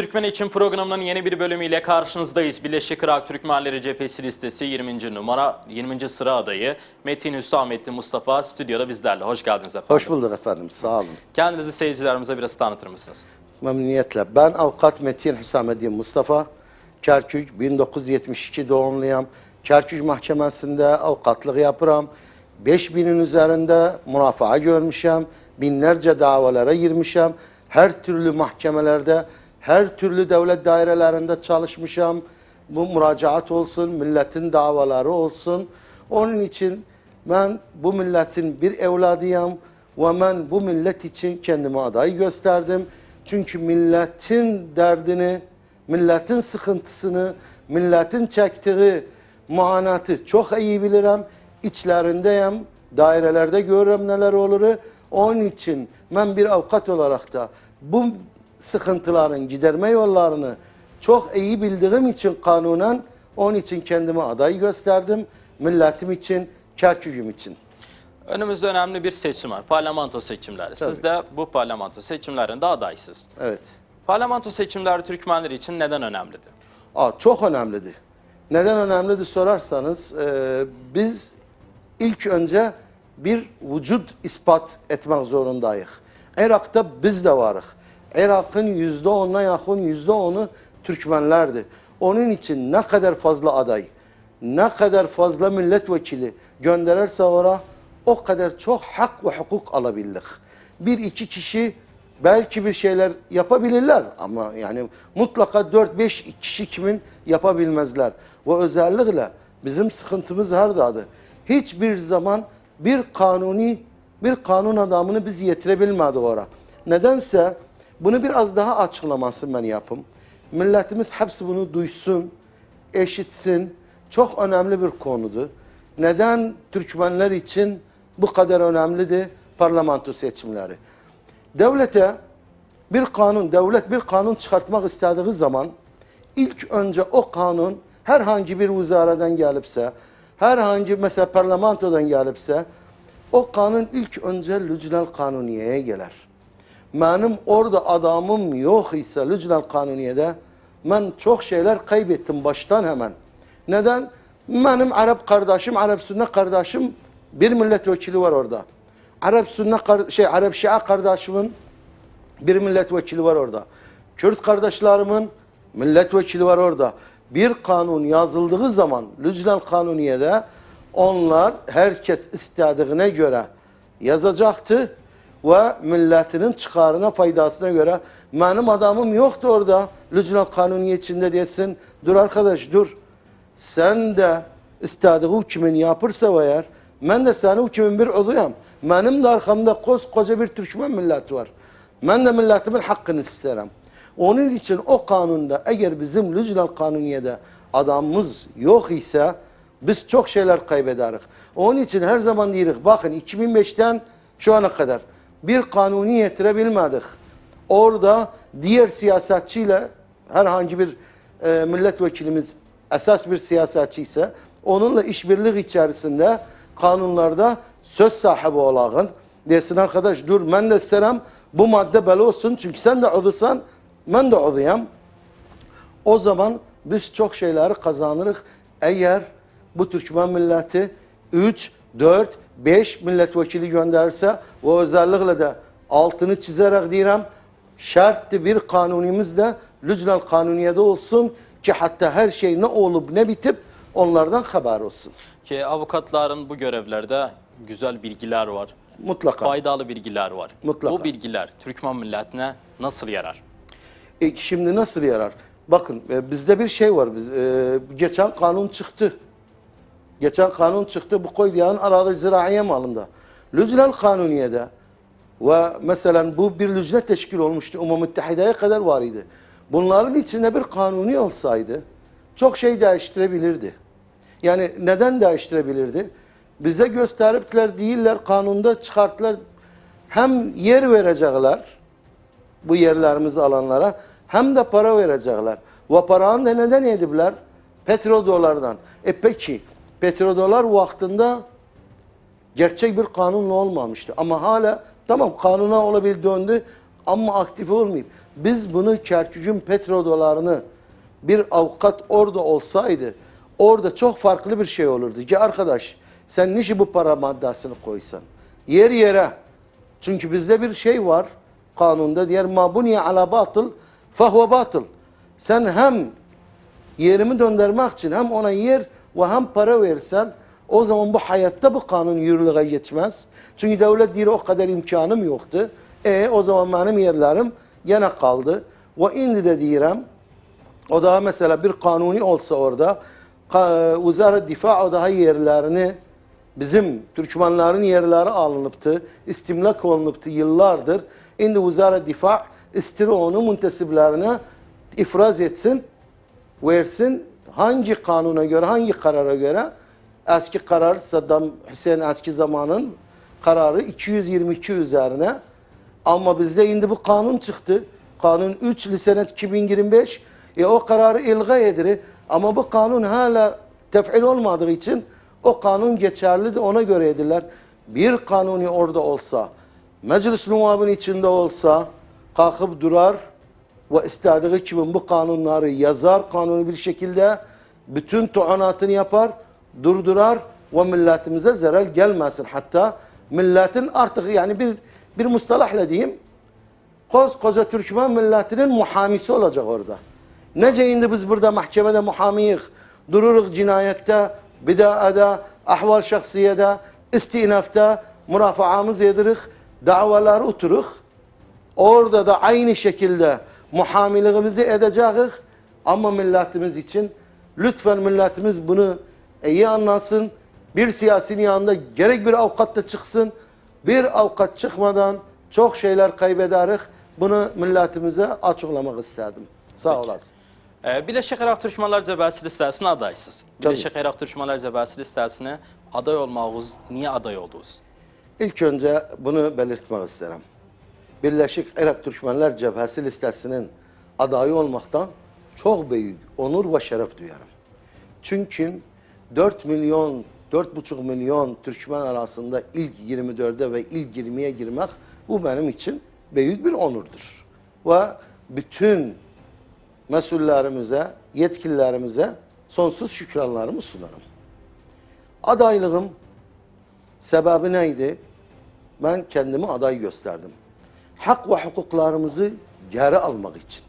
Türkmen için programının yeni bir bölümüyle karşınızdayız. Birleşik Irak Türkmenleri Cephesi listesi 20. numara 20. sıra adayı Metin Hüsamettin Mustafa stüdyoda bizlerle. Hoş geldiniz efendim. Hoş bulduk efendim, sağ olun. Kendinizi seyircilerimize biraz tanıtır mısınız? Memnuniyetle. Ben avukat Metin Hüsamettin Mustafa. Kerkük 1972 doğumluyum. Kerkük Mahkemesi'nde avukatlık yapıram. 5000'in üzerinde mürafaa görmüşüm. Binlerce davalara girmişim. Her türlü mahkemelerde, her türlü devlet dairelerinde çalışmışım. Bu müracaat olsun, milletin davaları olsun. Onun için ben bu milletin bir evladıyım ve ben bu millet için kendime aday gösterdim. Çünkü milletin derdini, milletin sıkıntısını, milletin çektiği muanatı çok iyi bilirim. İçlerindeyim, dairelerde görürüm neler olur. Onun için ben bir avukat olarak da bu sıkıntıların giderme yollarını çok iyi bildiğim için kanunen onun için kendime aday gösterdim. Milletim için, Kerkük'üm için. Önümüzde önemli bir seçim var. Parlamento seçimleri. Siz de bu parlamento seçimlerinde adaysınız. Evet. Parlamento seçimleri Türkmenler için neden önemlidir? Aa, çok önemlidir. Neden önemlidir sorarsanız e, biz ilk önce bir vücut ispat etmek zorundayız. Irak'ta biz de varız. Irak'ın yüzde onuna yakın yüzde onu Türkmenlerdi. Onun için ne kadar fazla aday, ne kadar fazla milletvekili gönderirse oraya o kadar çok hak ve hukuk alabilirlik. Bir iki kişi belki bir şeyler yapabilirler ama yani mutlaka 4-5 kişi kimin yapabilmezler. Ve özellikle bizim sıkıntımız herdadır. Hiçbir zaman bir kanuni bir kanun adamını biz yetirebilmedik oraya. Nedense bunu biraz daha açıklamasını ben yapım. Milletimiz hepsi bunu duysun, eşitsin. Çok önemli bir konudur. Neden Türkmenler için bu kadar önemlidir parlamento seçimleri? Devlete bir kanun, devlet bir kanun çıkartmak istediği zaman ilk önce o kanun herhangi bir vizareden gelipse, herhangi mesela parlamentodan gelipse o kanun ilk önce Lücnel Kanuniye'ye gelir. Benim orada adamım yok ise Lücnel Kanuniye'de ben çok şeyler kaybettim baştan hemen. Neden? Benim Arap kardeşim, Arap sünnet kardeşim bir milletvekili var orada. Arap sünnet şey Arap Şia kardeşimin bir milletvekili var orada. Kürt kardeşlerimin milletvekili var orada. Bir kanun yazıldığı zaman Lücnel Kanuniye'de onlar herkes istediğine göre yazacaktı ve milletinin çıkarına faydasına göre benim adamım yoktu orada Lücnel Kanuniye içinde desin dur arkadaş dur sen de istediği kimin yapırsa eğer ben de senin kimin bir uduyam. Benim de arkamda koskoca bir Türkmen milleti var. Ben de milletimin hakkını isterim. Onun için o kanunda eğer bizim Lücnel Kanuniye'de adamımız yok ise biz çok şeyler kaybederiz. Onun için her zaman diyoruz bakın 2005'ten şu ana kadar bir kanuni getirebilmedik. Orada diğer siyasetçiyle herhangi bir e, milletvekilimiz esas bir siyasetçi ise onunla işbirliği içerisinde kanunlarda söz sahibi olağın desin arkadaş dur ben de isterim bu madde böyle olsun çünkü sen de odusan ben de oduyam. O zaman biz çok şeyleri kazanırız eğer bu Türkmen milleti 3, 4, 5 milletvekili gönderirse ve özellikle de altını çizerek diyorum şartlı bir kanunimiz de Lücnel Kanuniye'de olsun ki hatta her şey ne olup ne bitip onlardan haber olsun. Ki avukatların bu görevlerde güzel bilgiler var. Mutlaka. Faydalı bilgiler var. Mutlaka. Bu bilgiler Türkmen milletine nasıl yarar? E, şimdi nasıl yarar? Bakın e, bizde bir şey var. Biz e, geçen kanun çıktı. Geçen kanun çıktı. Bu koyduğun arazi ziraiye malında. Lücnel Kanuniye'de ve mesela bu bir lücne teşkil olmuştu. Umum Müttehide'ye kadar var idi. Bunların içinde bir kanuni olsaydı çok şey değiştirebilirdi. Yani neden değiştirebilirdi? Bize gösteriptiler değiller kanunda çıkarttılar. Hem yer verecekler bu yerlerimizi alanlara hem de para verecekler. Ve paranı da neden yediler? Petrodolardan. E peki petrodolar vaktinde gerçek bir kanunla olmamıştı. Ama hala tamam kanuna olabil döndü ama aktif olmayıp biz bunu Kerkük'ün petrodolarını bir avukat orada olsaydı orada çok farklı bir şey olurdu. Ki arkadaş sen niçin bu para maddesini koysan? Yer yere. Çünkü bizde bir şey var kanunda. Diğer ma buniye ala batıl fehuve batıl. Sen hem yerimi döndürmek için hem ona yer ve hem para versen o zaman bu hayatta bu kanun yürürlüğe geçmez. Çünkü devlet diyor o kadar imkanım yoktu. E o zaman benim yerlerim gene kaldı. Ve indi de diyorum o daha mesela bir kanuni olsa orada ka- Vizara Difa o daha yerlerini bizim Türkmenlerin yerleri alınıptı, istimlak olunuptu yıllardır. Şimdi Vizara Difa istiri onu müntesiplerine ifraz etsin, versin. Hangi kanuna göre, hangi karara göre? Eski karar Saddam Hüseyin eski zamanın kararı 222 üzerine. Ama bizde şimdi bu kanun çıktı. Kanun 3 lisenet 2025. E o kararı ilga edilir. Ama bu kanun hala tef'il olmadığı için o kanun geçerli de ona göre edilir. Bir kanuni orada olsa, meclis nuvabın içinde olsa kalkıp durar ve istediği gibi bu kanunları yazar kanuni bir şekilde bütün tuanatını yapar, durdurar ve milletimize zarar gelmesin. Hatta milletin artık yani bir bir mustalahla diyeyim koskoca Türkmen milletinin muhamisi olacak orada. Nece indi biz burada mahkemede muhamiyik, dururuk cinayette, bidaada, ahval şahsiyede, istinafta, mürafaamız yedirik, davaları oturuk. Orada da aynı şekilde muhamiliğimizi edeceğiz. Ama milletimiz için lütfen milletimiz bunu iyi anlasın. Bir siyasinin yanında gerek bir avukat da çıksın. Bir avukat çıkmadan çok şeyler kaybederiz. Bunu milletimize açıklamak istedim. Sağ olasın. Ee, Birleşik Irak Türkmenler Cəbhəsi listəsinə adaysınız. Birleşik Irak Türkmenler Cəbhəsi listəsinə aday olmağınız niye aday oldunuz? İlk önce bunu belirtmek isterim. Birleşik Irak Türkmenler Cebhesi listesinin adayı olmaktan çok büyük onur ve şeref duyarım. Çünkü 4 milyon, 4,5 milyon Türkmen arasında ilk 24'e ve ilk 20'ye girmek bu benim için büyük bir onurdur. Ve bütün mesullerimize, yetkililerimize sonsuz şükranlarımı sunarım. Adaylığım Sebebi neydi? Ben kendimi aday gösterdim. Hak ve hukuklarımızı geri almak için.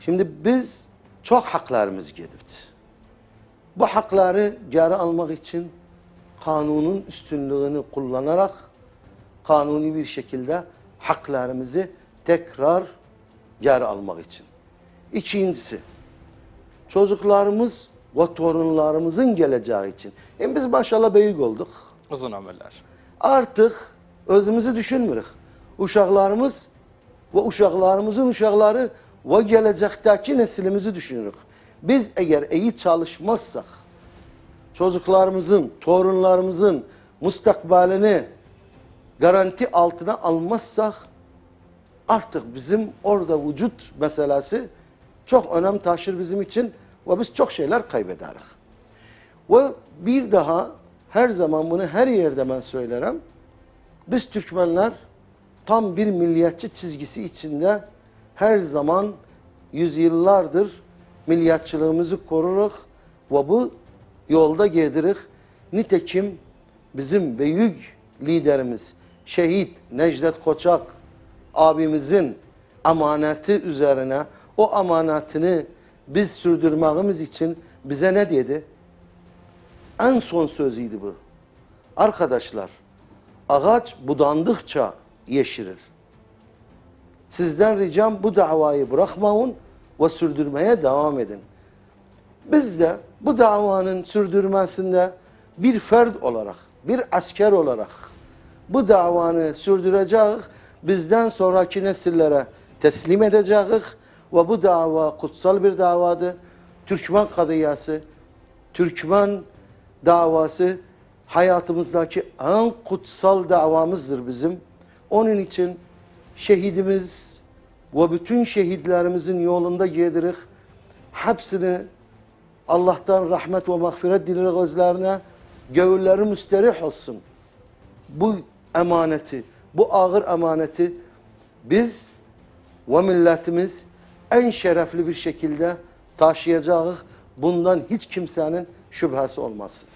Şimdi biz çok haklarımız gidipti. Bu hakları geri almak için kanunun üstünlüğünü kullanarak kanuni bir şekilde haklarımızı tekrar geri almak için. İkincisi, çocuklarımız ve torunlarımızın geleceği için. Hem biz maşallah büyük olduk. Uzun ömürlər. Artık özümüzü düşünmürük. Uşaklarımız ve uşaklarımızın uşakları ve gelecekteki neslimizi düşünürük. Biz eğer iyi çalışmazsak çocuklarımızın, torunlarımızın mustakbalini garanti altına almazsak artık bizim orada vücut meselesi çok önem taşır bizim için ve biz çok şeyler kaybederiz. Ve bir daha her zaman bunu her yerde ben söylerim. Biz Türkmenler tam bir milliyetçi çizgisi içinde her zaman yüzyıllardır milliyetçiliğimizi koruruz ve bu yolda gedirik. Nitekim bizim büyük liderimiz şehit Necdet Koçak abimizin amaneti üzerine o amanetini biz sürdürmemiz için bize ne dedi? En son sözüydü bu. Arkadaşlar, ağaç budandıkça yeşerir. Sizden ricam bu davayı bırakmayın ve sürdürmeye devam edin. Biz de bu davanın sürdürmesinde bir ferd olarak, bir asker olarak bu davanı sürdüreceğiz. Bizden sonraki nesillere teslim edeceğiz ve bu dava kutsal bir davadır. Türkmen kadıyası, Türkmen davası hayatımızdaki en kutsal davamızdır bizim. Onun için şehidimiz ve bütün şehitlerimizin yolunda gelirik. Hepsini Allah'tan rahmet ve mağfiret dileriz özlerine. Göğülleri müsterih olsun. Bu emaneti, bu ağır emaneti biz ve milletimiz en şerefli bir şekilde taşıyacağız. Bundan hiç kimsenin şüphesi olmasın.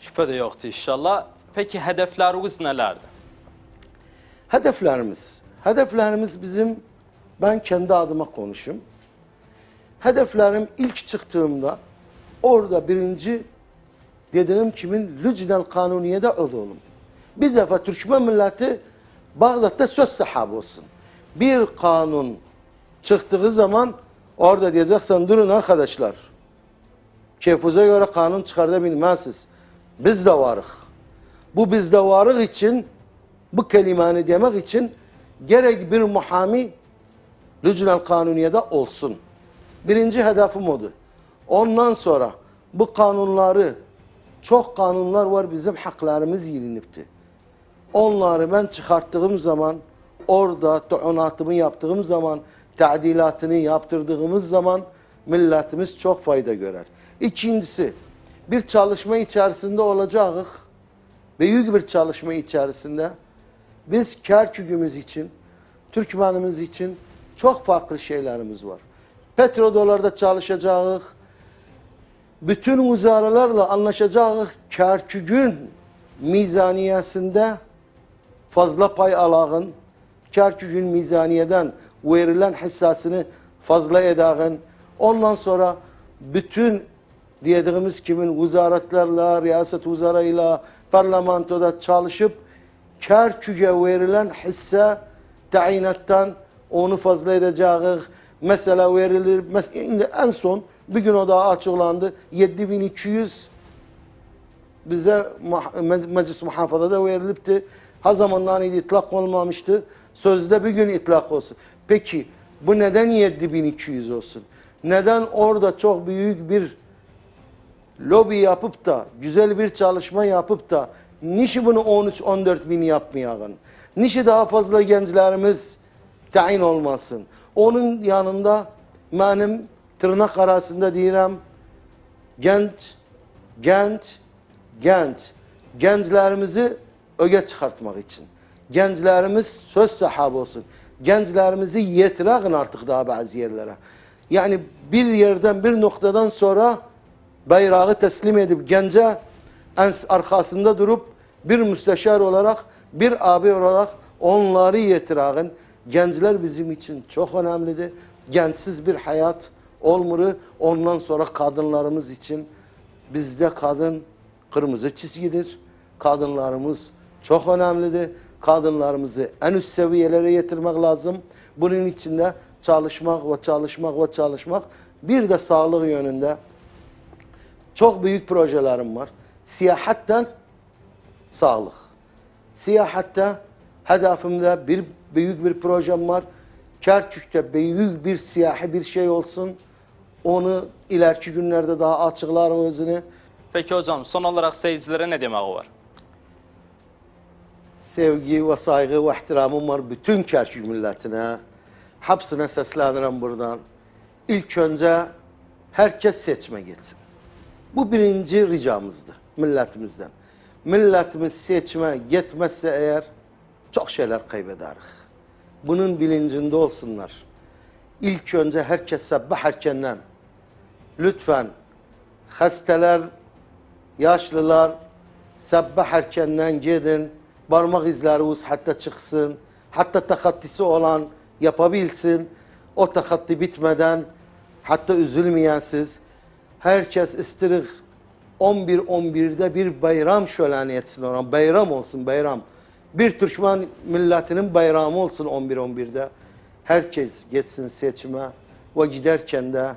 Şüphe de yoktu inşallah. Peki hedefleriniz nelerdi? Hedeflerimiz. Hedeflerimiz bizim, ben kendi adıma konuşayım. Hedeflerim ilk çıktığımda orada birinci dediğim kimin Lücnel Kanuniye'de oğlum. Bir defa Türkmen milleti Bağdat'ta söz sahibi olsun. Bir kanun çıktığı zaman orada diyeceksen durun arkadaşlar. Keyfuza göre kanun çıkartabilmezsiniz. Biz de varız. Bu bizde varık için bu kelimeni demek için gerek bir muhami Lücnel Kanuniye'de olsun. Birinci hedefim odur. Ondan sonra bu kanunları çok kanunlar var bizim haklarımız yilinipti. Onları ben çıkarttığım zaman orada tuunatımı yaptığım zaman tadilatını yaptırdığımız zaman milletimiz çok fayda görer. İkincisi bir çalışma içerisinde olacağız. Büyük bir çalışma içerisinde biz Kerkük'ümüz için, Türkmenimiz için çok farklı şeylerimiz var. Petrodolarda çalışacağız. Bütün vizaralarla anlaşacağız. Kerkük'ün mizaniyesinde fazla pay alağın. Kerkük'ün mizaniyeden verilen hissasını fazla edağın. Ondan sonra bütün diyediğimiz kimin vizaretlerle, riyaset vizarayla, parlamentoda çalışıp Kerkük'e verilen hisse tayinattan onu fazla edeceğiz. Mesela verilir, mes- şimdi en son bir gün o daha açıklandı. 7200 bize muh- me- meclis muhafazada verilipti. Ha zamandan idi itlak olmamıştı. Sözde bir gün itlak olsun. Peki bu neden 7200 olsun? Neden orada çok büyük bir lobi yapıp da güzel bir çalışma yapıp da nişi bunu 13-14 bin yapmayalım? Nişi daha fazla gençlerimiz tayin olmasın? Onun yanında benim tırnak arasında diyeyim genç, genç, genç. Gençlerimizi öge çıkartmak için. Gençlerimiz söz sahibi olsun. Gençlerimizi yetirakın artık daha bazı yerlere. Yani bir yerden bir noktadan sonra bayrağı teslim edip gence ens arkasında durup bir müsteşar olarak bir abi olarak onları yetirakın. Gençler bizim için çok önemlidir. Gençsiz bir hayat olmuru. Ondan sonra kadınlarımız için bizde kadın kırmızı çizgidir. Kadınlarımız çok önemlidir. Kadınlarımızı en üst seviyelere getirmek lazım. Bunun içinde çalışmak ve çalışmak ve çalışmak. Bir de sağlık yönünde çok büyük projelerim var. Siyahatten sağlık. Siyahatte hedefimde bir büyük bir projem var. Kerkük'te büyük bir siyahi bir şey olsun. Onu ileriki günlerde daha açıklar özünü. Peki hocam son olarak seyircilere ne demek var? Sevgi ve saygı ve ihtiramım var bütün Kerkük milletine. Hepsine seslenirim buradan. İlk önce herkes seçme gitsin. Bu birinci ricamızdı milletimizden. Milletimiz seçme gitmezse eğer çok şeyler kaybederiz. Bunun bilincinde olsunlar. İlk önce herkes sabah erkenden lütfen hastalar, yaşlılar sabah erkenden gidin. Parmak izleriniz hatta çıksın. Hatta takattisi olan yapabilsin. O takatti bitmeden hatta üzülmeyen siz. Herkes istirik 11-11'de bir bayram şöleni etsin ona. Bayram olsun bayram. Bir Türkmen milletinin bayramı olsun 11-11'de. Herkes geçsin seçime ve giderken de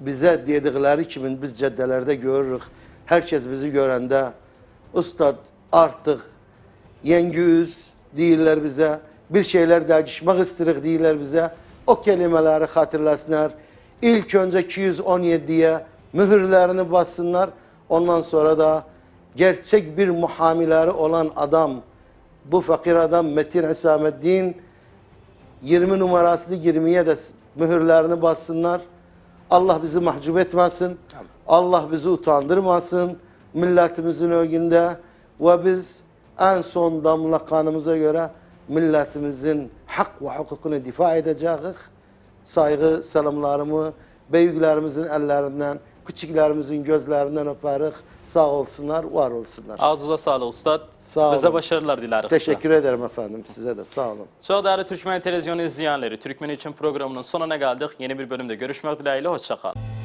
bize dedikleri kimin biz caddelerde görürük. Herkes bizi görende ustad artık yengüz değiller bize. Bir şeyler değişmek istedik değiller bize. O kelimeleri hatırlasınlar. İlk önce 217'ye mühürlerini bassınlar. Ondan sonra da gerçek bir muhamileri olan adam, bu fakir adam Metin Hüsamettin 20 numarasını 20'ye de mühürlerini bassınlar. Allah bizi mahcup etmesin. Allah bizi utandırmasın. Milletimizin önünde ve biz en son damla kanımıza göre milletimizin hak ve hukukunu difa edeceğiz. Saygı, selamlarımı büyüklerimizin ellerinden, küçüklerimizin gözlerinden öperik. Sağ olsunlar, var olsunlar. Ağzınıza sağlık ustad. Sağ Bize olun. başarılar dileriz. Teşekkür ederim efendim size de sağ olun. Çok değerli Türkmen Televizyonu izleyenleri, Türkmen için programının sonuna geldik. Yeni bir bölümde görüşmek dileğiyle, hoşçakalın.